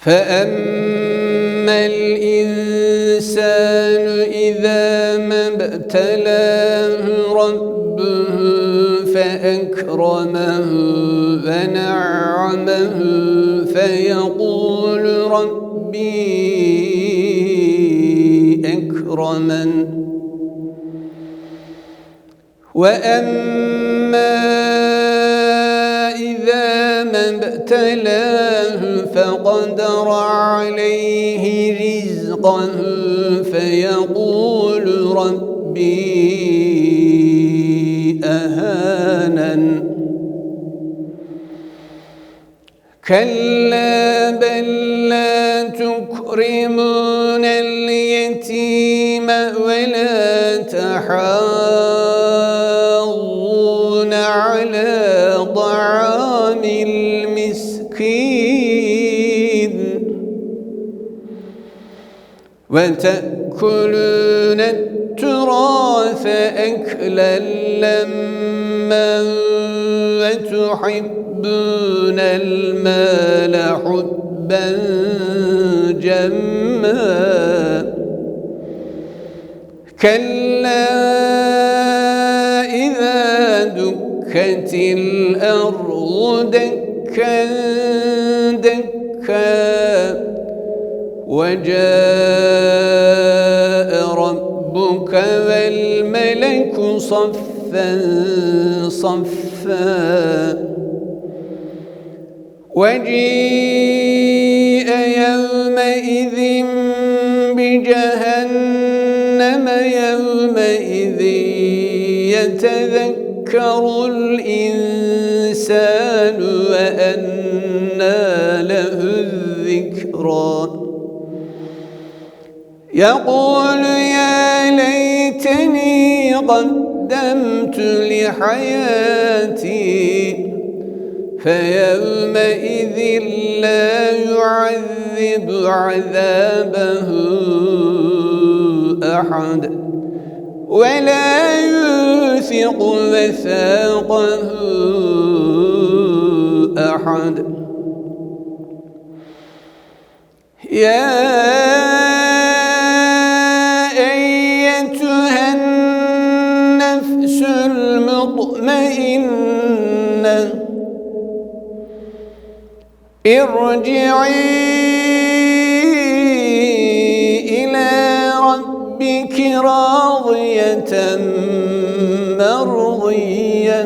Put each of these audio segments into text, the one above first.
فأما الإنسان إذا ما ابتلاه ربه فأكرمه ونعمه فيقول ربي أكرمن وأما ابتلاه فقدر عليه رزقه فيقول ربي أهانن. كلا بل لا تكرمون اليتيم ولا تحاضون وتأكلون التراث أكلا لما وتحبون المال حبا جما. كلا إذا دكت الأرض دكا وجاء ربك والملك صفا صفا. وجيء يومئذ بجهنم يومئذ يتذكر الإنسان وأنى له الذكرى. يقول يا ليتني قدمت لحياتي فيومئذ لا يعذب عذابه أحد ولا يوثق وثاقه أحد. يا ارجعي إلى ربك راضية مرضية.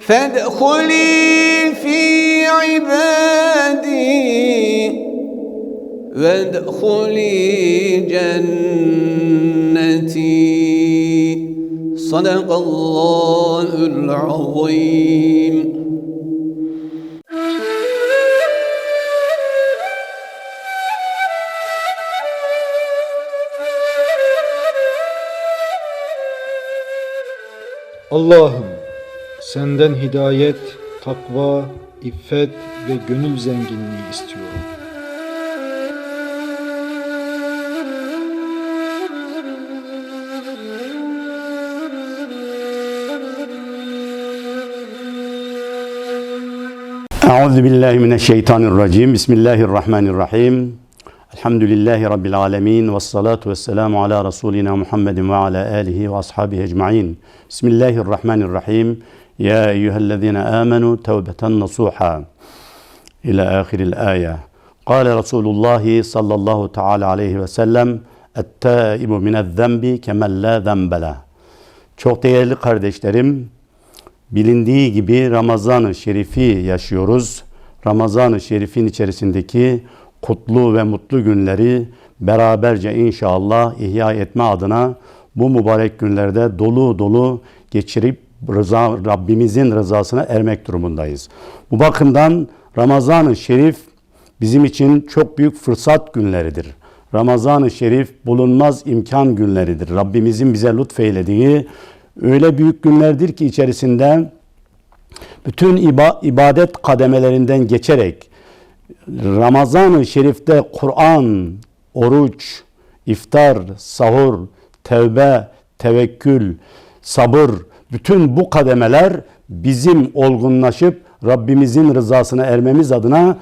فادخلي في عبادي وادخلي جنتي. صدق الله العظيم. Allah'ım senden hidayet, takva, iffet ve gönül zenginliği istiyorum. Euzu billahi mineşşeytanirracim. Bismillahirrahmanirrahim. Elhamdülillahi rabbil alamin ve salatu vesselamu ala rasulina Muhammedin ve ala alihi ve ashabihi ecmaîn. Bismillahirrahmanirrahim. Ya eyyühellezine amenu tevbeten nasuha. İlى ahiril ayet. Kale Resulullah sallallahu teala aleyhi ve sellem Et-taibu mine'z-zenbi kemen la zenbele. Çok değerli kardeşlerim, Bilindiği gibi Ramazan-ı Şerif'i yaşıyoruz. Ramazan-ı Şerif'in içerisindeki kutlu ve mutlu günleri beraberce inşallah ihya etme adına bu mübarek günlerde dolu dolu geçirip rıza, Rabbimizin rızasına ermek durumundayız. Bu bakımdan Ramazan-ı Şerif bizim için çok büyük fırsat günleridir. Ramazan-ı Şerif bulunmaz imkan günleridir. Rabbimizin bize lütfeylediği öyle büyük günlerdir ki içerisinde bütün ibadet kademelerinden geçerek Ramazan-ı Şerif'te Kur'an, oruç, iftar, sahur, tevbe, tevekkül, sabır, bütün bu kademeler bizim olgunlaşıp Rabbimizin rızasına ermemiz adına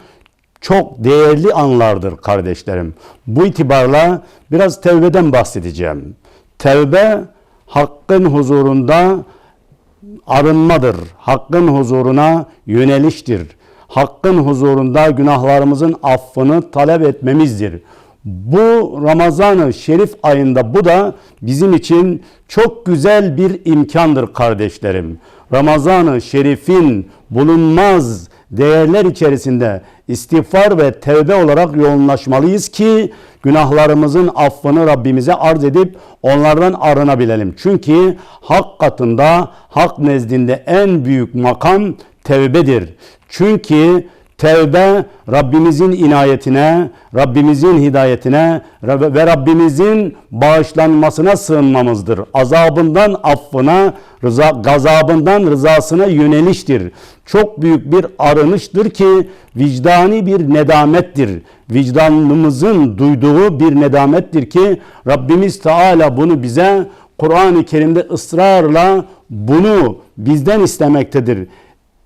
çok değerli anlardır kardeşlerim. Bu itibarla biraz tevbeden bahsedeceğim. Tevbe hakkın huzurunda arınmadır. Hakkın huzuruna yöneliştir. Hakkın huzurunda günahlarımızın affını talep etmemizdir. Bu Ramazan-ı Şerif ayında bu da bizim için çok güzel bir imkandır kardeşlerim. Ramazan-ı Şerif'in bulunmaz değerler içerisinde istiğfar ve tevbe olarak yoğunlaşmalıyız ki günahlarımızın affını Rabbimize arz edip onlardan arınabilelim. Çünkü hak katında, hak nezdinde en büyük makam tevbedir. Çünkü tevbe Rabbimizin inayetine, Rabbimizin hidayetine ve Rabbimizin bağışlanmasına sığınmamızdır. Azabından affına, rıza, gazabından rızasına yöneliştir. Çok büyük bir arınıştır ki vicdani bir nedamettir. Vicdanımızın duyduğu bir nedamettir ki Rabbimiz Teala bunu bize Kur'an-ı Kerim'de ısrarla bunu bizden istemektedir.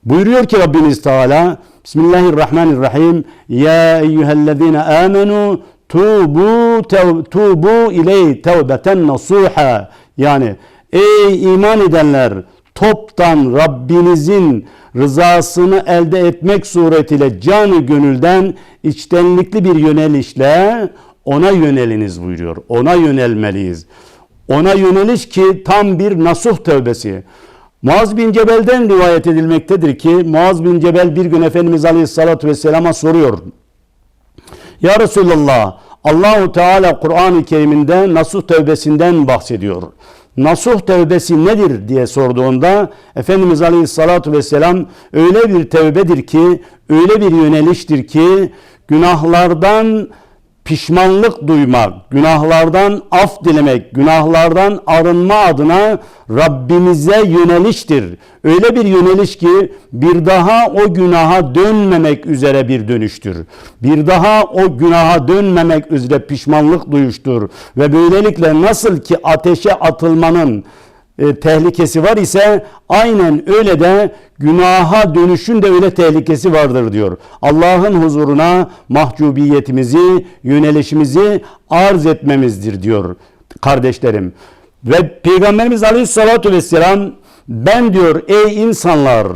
Buyuruyor ki Rabbimiz Teala Bismillahirrahmanirrahim Ya eyyühellezine amenu tubu tev, tubu iley tevbeten nasuha yani ey iman edenler toptan Rabbinizin rızasını elde etmek suretiyle canı gönülden içtenlikli bir yönelişle ona yöneliniz buyuruyor. Ona yönelmeliyiz. Ona yöneliş ki tam bir nasuh tövbesi. Muaz bin Cebel'den rivayet edilmektedir ki Muaz bin Cebel bir gün Efendimiz Aleyhisselatü Vesselam'a soruyor. Ya Resulallah Allahu Teala Kur'an-ı Kerim'inde nasuh tövbesinden bahsediyor. Nasuh tövbesi nedir diye sorduğunda Efendimiz Aleyhisselatü Vesselam öyle bir tövbedir ki öyle bir yöneliştir ki günahlardan pişmanlık duymak, günahlardan af dilemek, günahlardan arınma adına Rabbimize yöneliştir. Öyle bir yöneliş ki bir daha o günaha dönmemek üzere bir dönüştür. Bir daha o günaha dönmemek üzere pişmanlık duyuştur. Ve böylelikle nasıl ki ateşe atılmanın e, tehlikesi var ise aynen öyle de günaha dönüşün de öyle tehlikesi vardır diyor. Allah'ın huzuruna mahcubiyetimizi, yönelişimizi arz etmemizdir diyor kardeşlerim. Ve Peygamberimiz Aleyhisselatü Vesselam ben diyor ey insanlar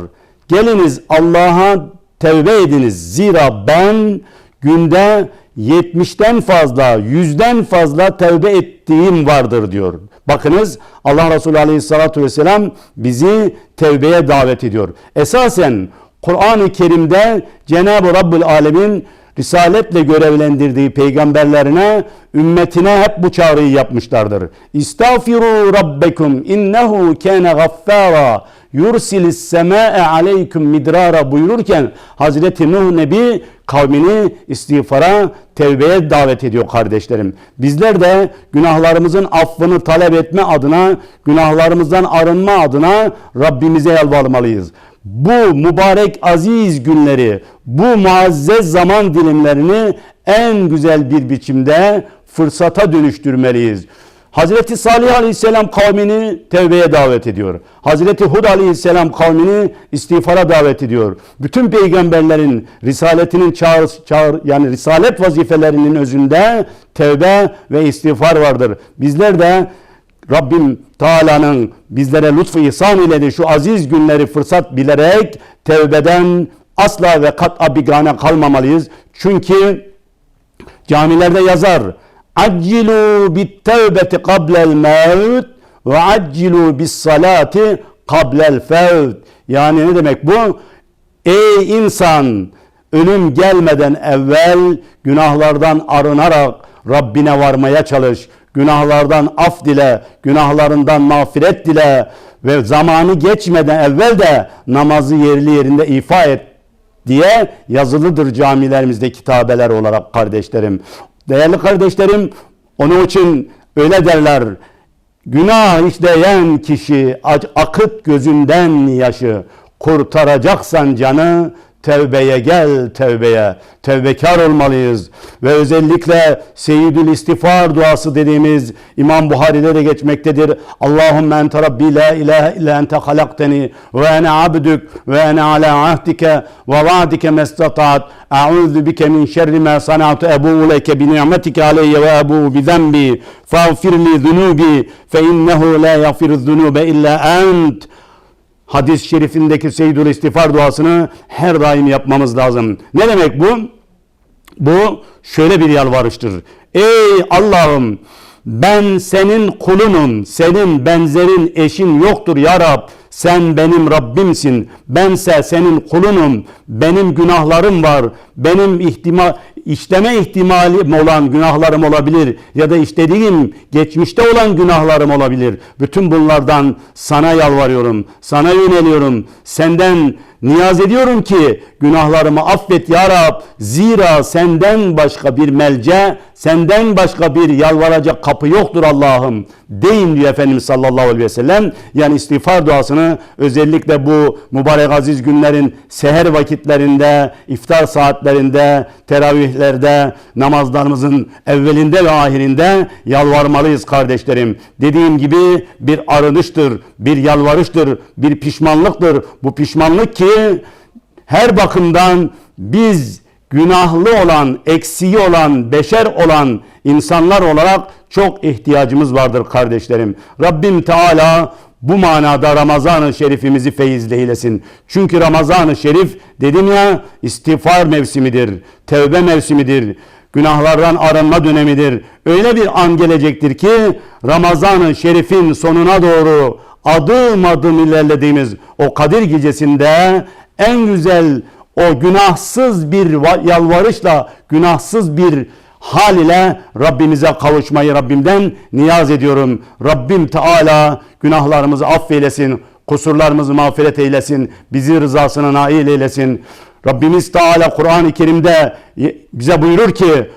geliniz Allah'a tevbe ediniz. Zira ben günde 70'ten fazla, 100'den fazla tevbe ettiğim vardır diyor. Bakınız Allah Resulü Aleyhisselatü Vesselam bizi tevbeye davet ediyor. Esasen Kur'an-ı Kerim'de Cenab-ı Rabbül Alemin risaletle görevlendirdiği peygamberlerine, ümmetine hep bu çağrıyı yapmışlardır. İstağfiru rabbekum innehu kâne gaffâra yursilis semâe aleyküm midrara buyururken Hazreti Nuh Nebi kavmini istiğfara, tevbeye davet ediyor kardeşlerim. Bizler de günahlarımızın affını talep etme adına, günahlarımızdan arınma adına Rabbimize yalvarmalıyız. Bu mübarek aziz günleri, bu muazzez zaman dilimlerini en güzel bir biçimde fırsata dönüştürmeliyiz. Hazreti Salih Aleyhisselam kavmini tevbeye davet ediyor. Hazreti Hud Aleyhisselam kavmini istiğfara davet ediyor. Bütün peygamberlerin risaletinin çağrı, çağrı yani risalet vazifelerinin özünde tevbe ve istiğfar vardır. Bizler de Rabbim Teala'nın bizlere lütfu ihsan ile şu aziz günleri fırsat bilerek tevbeden asla ve kat'a bigane kalmamalıyız. Çünkü camilerde yazar Accilu bit tevbeti qablel mevt ve accilu bis salati qablel fevt. Yani ne demek bu? Ey insan ölüm gelmeden evvel günahlardan arınarak Rabbine varmaya çalış. Günahlardan af dile, günahlarından mağfiret dile ve zamanı geçmeden evvel de namazı yerli yerinde ifa et diye yazılıdır camilerimizde kitabeler olarak kardeşlerim. Değerli kardeşlerim onun için öyle derler. Günah işleyen kişi akıt gözünden yaşı kurtaracaksan canı tevbeye gel tevbeye. Tevbekar olmalıyız. Ve özellikle Seyyidül İstiğfar duası dediğimiz İmam Buhari'de de geçmektedir. Allahümme ente Rabbi la ilahe illa ente halakteni ve ene abdük ve ene ala ahdike ve vaadike mestata'at. A'udhu bike min şerri ma sana'tu ebu'u leke bi ni'metike aleyye ve ebu'u bi zenbi. Fağfir li zunubi fe innehu la yaghfiru zunube illa ent. Hadis-i şerifindeki Seyyidül İstiğfar duasını her daim yapmamız lazım. Ne demek bu? Bu şöyle bir yalvarıştır. Ey Allah'ım ben senin kulunum, senin benzerin eşin yoktur ya Rab. Sen benim Rabbimsin, bense senin kulunum, benim günahlarım var, benim ihtimal, işleme ihtimalim olan günahlarım olabilir ya da işlediğim geçmişte olan günahlarım olabilir. Bütün bunlardan sana yalvarıyorum, sana yöneliyorum, senden niyaz ediyorum ki günahlarımı affet ya Rab. Zira senden başka bir melce, senden başka bir yalvaracak kapı yoktur Allah'ım. Deyin diyor Efendimiz sallallahu aleyhi ve sellem. Yani istiğfar duasını özellikle bu mübarek aziz günlerin seher vakitlerinde, iftar saatlerinde, teravihlerde, namazlarımızın evvelinde ve ahirinde yalvarmalıyız kardeşlerim. Dediğim gibi bir arınıştır, bir yalvarıştır, bir pişmanlıktır. Bu pişmanlık ki her bakımdan biz günahlı olan, eksiği olan, beşer olan insanlar olarak çok ihtiyacımız vardır kardeşlerim. Rabbim Teala bu manada Ramazan-ı Şerifimizi feyizle eylesin. Çünkü Ramazan-ı Şerif dedim ya istiğfar mevsimidir, tevbe mevsimidir, günahlardan arınma dönemidir. Öyle bir an gelecektir ki Ramazan-ı Şerif'in sonuna doğru adım adım ilerlediğimiz o Kadir gecesinde en güzel o günahsız bir va- yalvarışla, günahsız bir hal ile Rabbimize kavuşmayı Rabbimden niyaz ediyorum. Rabbim Teala günahlarımızı affeylesin, kusurlarımızı mağfiret eylesin, bizi rızasına nail eylesin. Rabbimiz Teala Kur'an-ı Kerim'de bize buyurur ki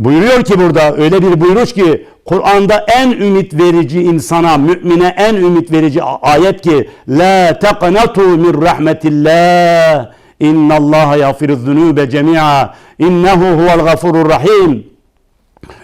Buyuruyor ki burada öyle bir buyuruş ki Kur'an'da en ümit verici insana, mümine en ümit verici ayet ki La teqnatu min rahmetillah İnna Allah yafiru zunube cemi'a innehu huvel gafurur rahim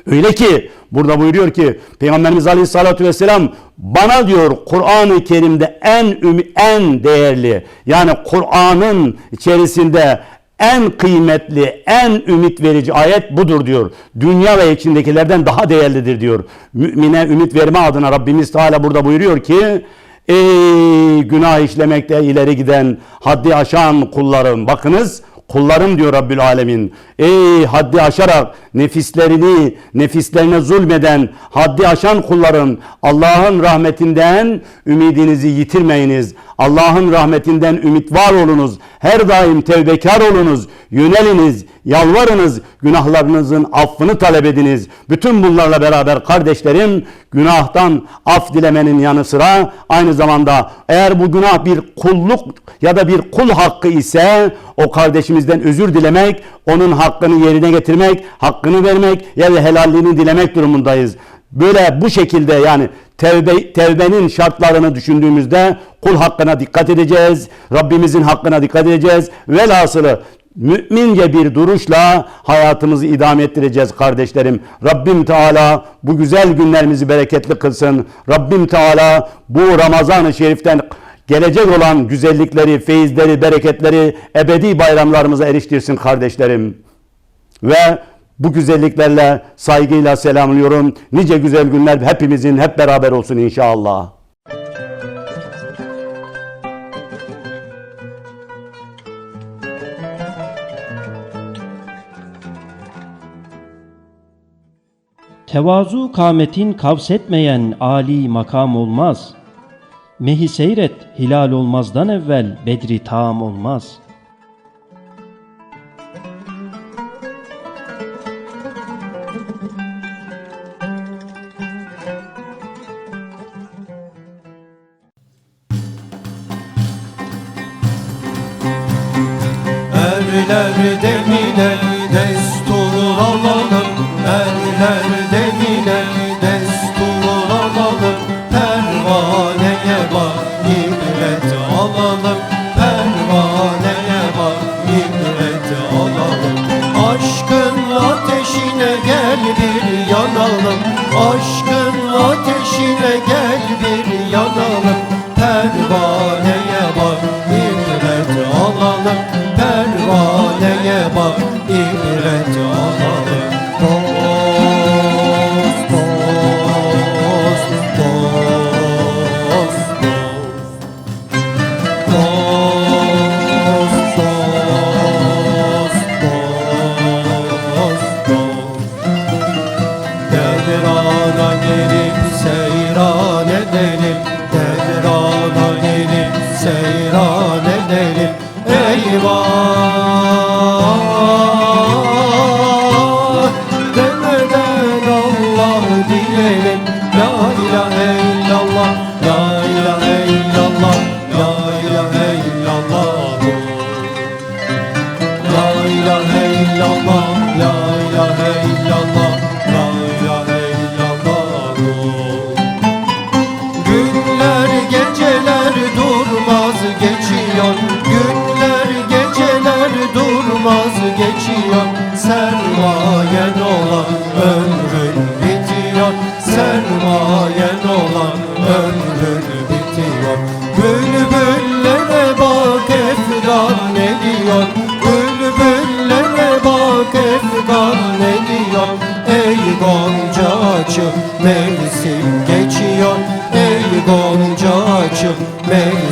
Öyle ki burada buyuruyor ki Peygamberimiz Aleyhisselatü Vesselam bana diyor Kur'an-ı Kerim'de en en değerli yani Kur'an'ın içerisinde en kıymetli, en ümit verici ayet budur diyor. Dünya ve içindekilerden daha değerlidir diyor. Mümine ümit verme adına Rabbimiz Teala burada buyuruyor ki Ey günah işlemekte ileri giden, haddi aşan kullarım. Bakınız kullarım diyor Rabbül Alemin. Ey haddi aşarak nefislerini, nefislerine zulmeden, haddi aşan kullarım. Allah'ın rahmetinden ümidinizi yitirmeyiniz. Allah'ın rahmetinden ümit var olunuz. Her daim tevbekar olunuz. Yöneliniz, yalvarınız, günahlarınızın affını talep ediniz. Bütün bunlarla beraber kardeşlerim günahtan af dilemenin yanı sıra aynı zamanda eğer bu günah bir kulluk ya da bir kul hakkı ise o kardeşimizden özür dilemek, onun hakkını yerine getirmek, hakkını vermek ya da helalliğini dilemek durumundayız. Böyle bu şekilde yani tevbe, tevbenin şartlarını düşündüğümüzde kul hakkına dikkat edeceğiz. Rabbimizin hakkına dikkat edeceğiz. Velhasılı mümince bir duruşla hayatımızı idame ettireceğiz kardeşlerim. Rabbim Teala bu güzel günlerimizi bereketli kılsın. Rabbim Teala bu Ramazan-ı Şerif'ten gelecek olan güzellikleri, feyizleri, bereketleri ebedi bayramlarımıza eriştirsin kardeşlerim. Ve bu güzelliklerle saygıyla selamlıyorum. Nice güzel günler hepimizin hep beraber olsun inşallah. Tevazu kametin kavsetmeyen Ali makam olmaz. Mehi seyret hilal olmazdan evvel bedri tam olmaz. Demine figan ne diyor Ey Gonca Goncacı mevsim geçiyor. Ey Gonca Goncacı mevsim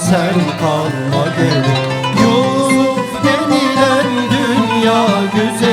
sen kalma gerek Yusuf denilen dünya güzel.